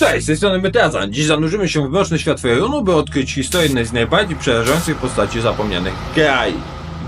Cześć, z tej strony. Dziś zanurzymy się w mroczny świat Fejrunu, by odkryć historię jednej z najbardziej przerażających postaci zapomnianych kraj.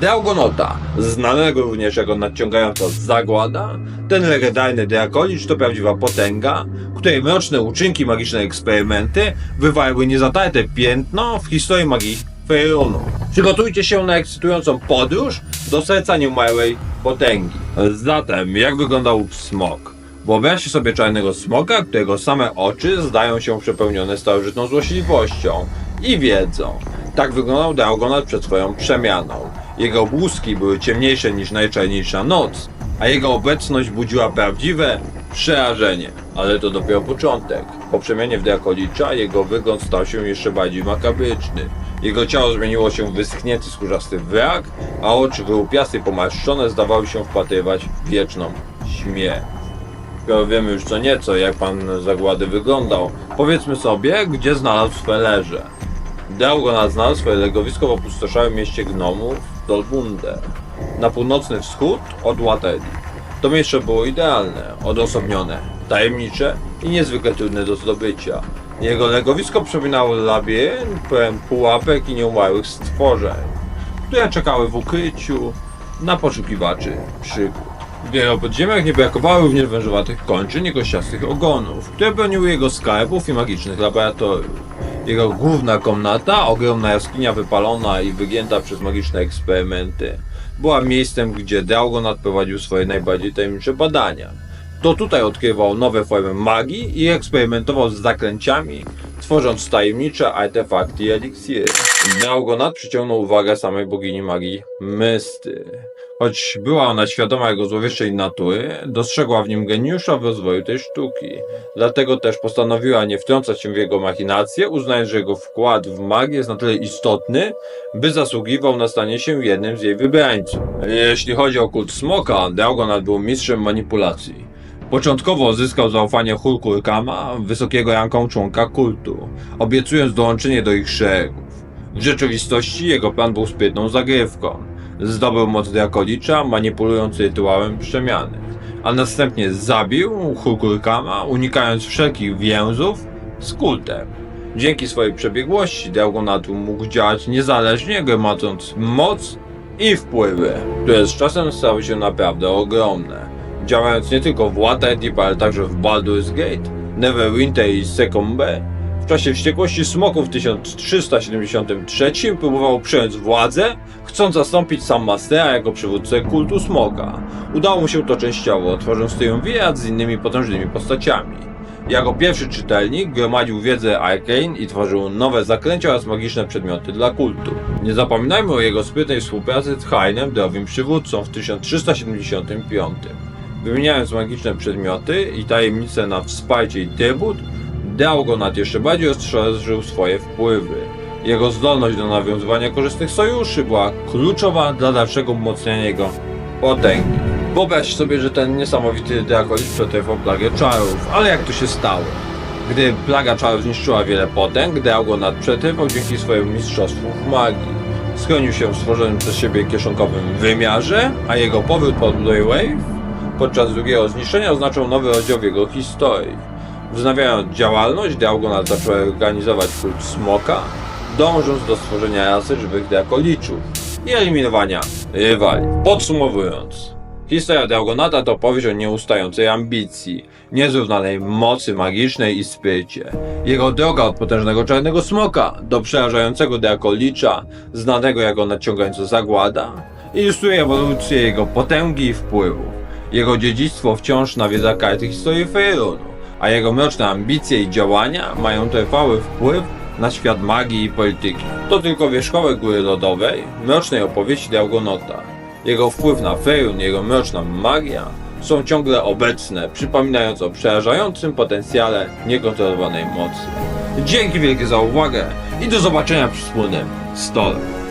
Draugonota, znanego również jako nadciągająca zagłada, ten legendarny Drakolicz to prawdziwa potęga, której mroczne uczynki, magiczne eksperymenty wywarły niezatarte piętno w historii magii Fejrunu. Przygotujcie się na ekscytującą podróż do serca nieumarłej potęgi. Zatem, jak wyglądał smok? Wyobraźcie sobie czarnego smoka, którego same oczy zdają się przepełnione starożytną złośliwością i wiedzą. Tak wyglądał Dragonat przed swoją przemianą. Jego błyski były ciemniejsze niż najczarniejsza noc, a jego obecność budziła prawdziwe przerażenie. Ale to dopiero początek. Po przemianie w Drakolicza jego wygląd stał się jeszcze bardziej makabryczny. Jego ciało zmieniło się w wyschnięty skórzasty wrak, a oczy wyłupiaste i pomarszczone zdawały się wpatrywać w wieczną śmierć. Skoro wiemy już co nieco, jak pan zagłady wyglądał, powiedzmy sobie, gdzie znalazł swe leże. Daugonat znalazł swoje legowisko w opustoszałym mieście gnomów Dolbunder, na północny wschód od Waterdeep. To miejsce było idealne, odosobnione, tajemnicze i niezwykle trudne do zdobycia. Jego legowisko przypominało labirynt pełen pułapek i nieumarłych stworzeń, które czekały w ukryciu na poszukiwaczy przygód. W jego podziemiach nie brakowało również wężowatych kończyn i kościastych ogonów, które broniły jego skarbów i magicznych laboratoriów. Jego główna komnata, ogromna jaskinia wypalona i wygięta przez magiczne eksperymenty, była miejscem, gdzie Draugonat prowadził swoje najbardziej tajemnicze badania. To tutaj odkrywał nowe formy magii i eksperymentował z zaklęciami, tworząc tajemnicze artefakty i eliksiry. Draugonat przyciągnął uwagę samej bogini magii Mysty. Choć była ona świadoma jego złowieszczej natury, dostrzegła w nim geniusza w rozwoju tej sztuki. Dlatego też postanowiła nie wtrącać się w jego machinacje, uznając, że jego wkład w magię jest na tyle istotny, by zasługiwał na stanie się jednym z jej wybrańców. Jeśli chodzi o kult smoka, Draugonat był mistrzem manipulacji. Początkowo zyskał zaufanie Hulkurkama, wysokiego ranką członka kultu, obiecując dołączenie do ich szeregów. W rzeczywistości jego plan był sprytną zagrywką. Zdobył moc Drakolicza, manipulując rytuałem przemiany, a następnie zabił Hulkurkama, unikając wszelkich więzów z kultem. Dzięki swojej przebiegłości Dragonat mógł działać niezależnie, gromadząc moc i wpływy, które z czasem stały się naprawdę ogromne. Działając nie tylko w Waterdeep, ale także w Baldur's Gate, Neverwinter i Second Bay, w czasie wściekłości smoków w 1373 próbował przejąć władzę, chcąc zastąpić Sam Mastera jako przywódcę kultu smoka. Udało mu się to częściowo, tworząc triumvirat z innymi potężnymi postaciami. Jako pierwszy czytelnik gromadził wiedzę Arcane i tworzył nowe zaklęcia oraz magiczne przedmioty dla kultu. Nie zapominajmy o jego sprytnej współpracy z Hainem, drogim przywódcą w 1375. Wymieniając magiczne przedmioty i tajemnice na wsparcie i trybut, Draugonat jeszcze bardziej rozszerzył swoje wpływy. Jego zdolność do nawiązywania korzystnych sojuszy była kluczowa dla dalszego umocnienia jego potęgi. Wyobraź sobie, że ten niesamowity Dracolicz przetrwał plagę czarów, ale jak to się stało? Gdy plaga czarów zniszczyła wiele potęg, Draugonat przetrwał dzięki swojemu mistrzostwu w magii. Schronił się w stworzonym przez siebie kieszonkowym wymiarze, a jego powrót pod Blue Wave podczas drugiego zniszczenia oznaczał nowy rozdział w jego historii. Wznawiając działalność, Draugonat zaczął organizować kult smoka, dążąc do stworzenia rasy żywych Drakoliczów i eliminowania rywali. Podsumowując, historia Draugonata to opowieść o nieustającej ambicji, niezrównanej mocy magicznej i sprycie. Jego droga od potężnego czarnego smoka do przerażającego Drakolicza, znanego jako nadciągająca zagłada, ilustruje ewolucję jego potęgi i wpływu. Jego dziedzictwo wciąż nawiedza karty historii Fejrunu, a jego mroczne ambicje i działania mają trwały wpływ na świat magii i polityki. To tylko wierzchołek góry lodowej, mrocznej opowieści Draugonota. Jego wpływ na Fejrun, jego mroczna magia są ciągle obecne, przypominając o przerażającym potencjale niekontrolowanej mocy. Dzięki wielkie za uwagę i do zobaczenia przy wspólnym stole.